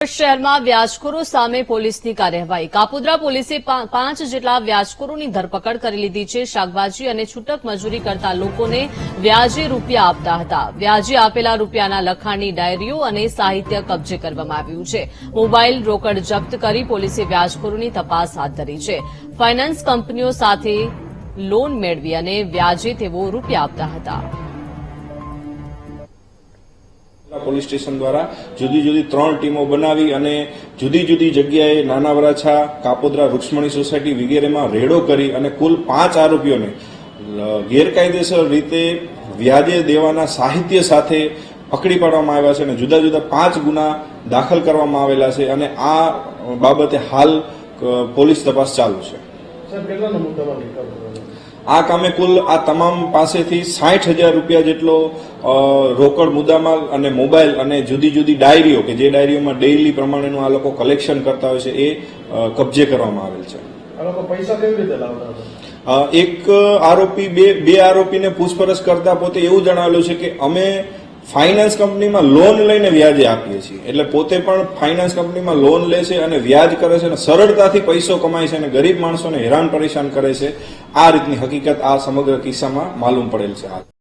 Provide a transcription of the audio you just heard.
શહેરમાં વ્યાજખોરો સામે પોલીસની કાર્યવાહી. કાપોદ્રા પોલીસે પાંચ જેટલા વ્યાજખોરોની ધરપકડ કરી લીધી છે. શાકભાજી અને છૂટક મજૂરી કરતા લોકોને વ્યાજે રૂપિયા આપતા હતા. વ્યાજે આપેલા રૂપિયાના લખાણની ડાયરીઓ અને સાહિત્ય કબજે કરવામાં આવ્યું છે. મોબાઈલ રોકડ જપ્ત કરી પોલીસે વ્યાજખોરોની તપાસ હાથ ધરી છે. ફાઇનાન્સ કંપનીઓ સાથે લોન મેળવી અને વ્યાજે તેઓ રૂપિયા આપતા હતા. પોલીસ સ્ટેશન દ્વારા જુદી જુદી ત્રણ ટીમો બનાવી અને જુદી જુદી જગ્યાએ નાના વરાછા, કાપોદ્રા રૂક્ષ્મણી સોસાયટી વગેરેમાં રેડો કરી અને કુલ પાંચ આરોપીઓને ગેરકાયદેસર રીતે વ્યાજે દેવાના સાહિત્ય સાથે પકડી પાડવામાં આવ્યા છે અને જુદા જુદા પાંચ ગુના દાખલ કરવામાં આવેલા છે અને આ બાબતે હાલ પોલીસ તપાસ ચાલુ છે. આ કામે કુલ આ તમામ પાસેથી સાઠ હજાર રૂપિયા જેટલો રોકડ મુદ્દામાલ અને મોબાઈલ અને જુદી જુદી ડાયરીઓ કે જે ડાયરીઓમાં ડેઇલી પ્રમાણેનું આ લોકો કલેક્શન કરતા હોય છે એ કબજે કરવામાં આવેલ છે. આ લોકો પૈસા કેવી રીતે લાવતા હતા? એક આરોપી બે બે આરોપીને પૂછપરછ કરતા પોતે એવું જણાવેલું છે કે અમે ફાઇનાન્સ કંપનીમાં લોન લઈને વ્યાજે આપીએ છીએ. એટલે પોતે પણ ફાઇનાન્સ કંપનીમાં લોન લે છે અને વ્યાજ કરે છે અને સરળતાથી પૈસો કમાય છે અને ગરીબ માણસોને હેરાન પરેશાન કરે છે. આ રીતની હકીકત આ સમગ્ર કિસ્સામાં માલુમ પડેલ છે.